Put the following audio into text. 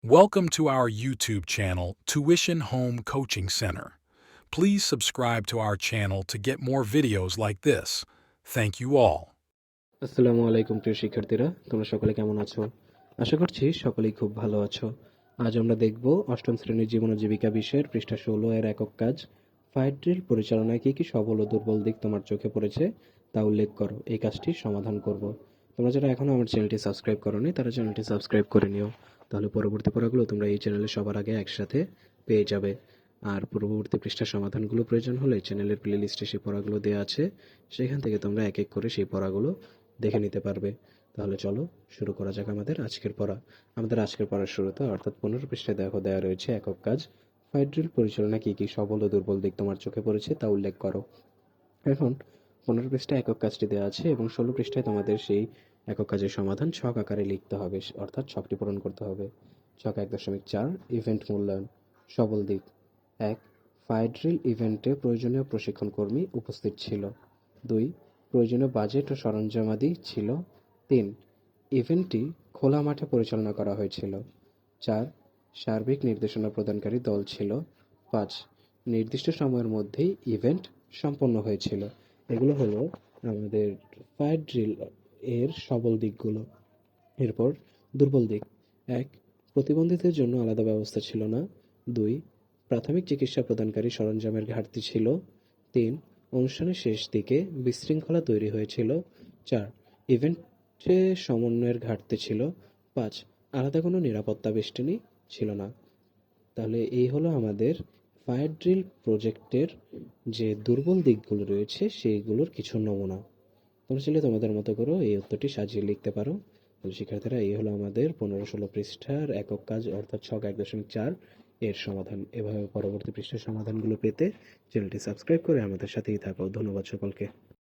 Welcome to our YouTube channel, Tuition Home Coaching Center. Please subscribe to our channel to get more videos like this. Thank you all. আসসালামু আলাইকুম প্রিয় শিক্ষার্থীরা তোমরা সকলে কেমন আছো আশা করছি সকলেই খুব ভালো আছো আজ আমরা দেখব অষ্টম শ্রেণীর জীবন ও জীবিকা বিষয়ের পৃষ্ঠা ষোলো এর একক কাজ ফায়ার ড্রিল পরিচালনায় কি কি সবল ও দুর্বল দিক তোমার চোখে পড়েছে তা উল্লেখ করো এই কাজটির সমাধান করব তোমরা যারা এখনও আমার চ্যানেলটি সাবস্ক্রাইব করোনি তারা চ্যানেলটি সাবস্ক্রাইব করে নিও তাহলে পরবর্তী পড়াগুলো তোমরা এই চ্যানেলে সবার আগে একসাথে পেয়ে যাবে। আর পূর্ববর্তী পৃষ্ঠার সমাধানগুলো প্রয়োজন হলে চ্যানেলের প্লেলিস্টে সেই পড়াগুলো দেওয়া আছে। সেখান থেকে তোমরা এক এক করে সেই পড়াগুলো দেখে নিতে পারবে। তাহলে চলো শুরু করা যাক আমাদের আজকের পড়া। আমাদের আজকের পড়ার শুরুতে অর্থাৎ পনেরো পৃষ্ঠায় দেখো দেওয়া রয়েছে একক কাজ। ফায়ার ড্রিল পরিচালনা কী কী? সবল ও দুর্বল দিক তোমার চোখে পড়েছে তা উল্লেখ করো। এখন পনেরো পৃষ্ঠায় একক কাজটি দেওয়া আছে এবং ষোলো পৃষ্ঠায় তোমাদের সেই একক কাজের সমাধান ছক আকারে লিখতে হবে, অর্থাৎ ছকটি পূরণ করতে হবে। ছক এক দশমিক চার ইভেন্ট মূল্যায়ন। সবল দিক, এক ফায়ার ড্রিল ইভেন্টে প্রয়োজনীয় প্রশিক্ষণ কর্মী উপস্থিত ছিল। দুই, প্রয়োজনীয় বাজেট ও সরঞ্জামাদি ছিল। তিন ইভেন্টটি খোলা মাঠে পরিচালনা করা হয়েছিল। চার, সার্বিক নির্দেশনা প্রদানকারী দল ছিল। পাঁচ, নির্দিষ্ট সময়ের মধ্যেই ইভেন্ট সম্পন্ন হয়েছিল। এগুলো হলো আমাদের ফায়ার ড্রিল এর সবল দিকগুলো। এরপর দুর্বল দিক। এক, প্রতিবন্ধীদের জন্য আলাদা ব্যবস্থা ছিল না। দুই, প্রাথমিক চিকিৎসা প্রদানকারী সরঞ্জামের ঘাটতি ছিল। তিন, অনুষ্ঠানের শেষ দিকে বিশৃঙ্খলা তৈরি হয়েছিল। চার, ইভেন্টে সমন্বয়ের ঘাটতি ছিল। পাঁচ, আলাদা কোনো নিরাপত্তা বেষ্টনী ছিল না। তাহলে এই হলো আমাদের ফায়ার ড্রিল প্রজেক্টের যে দুর্বল দিকগুলো রয়েছে, সেইগুলোর কিছু নমুনা। তোমরা তোমাদের মতো করো এই উত্তরটি সাজিয়ে লিখতে পারো। শিক্ষার্থীরা, এই হলো আমাদের পনেরো ষোলো পৃষ্ঠার একক কাজ, অর্থাৎ ছক এক দশমিক চার এর সমাধান। এভাবে পরবর্তী পৃষ্ঠার সমাধানগুলো পেতে চ্যানেলটি সাবস্ক্রাইব করে আমাদের সাথেই থাকো। ধন্যবাদ সকলকে।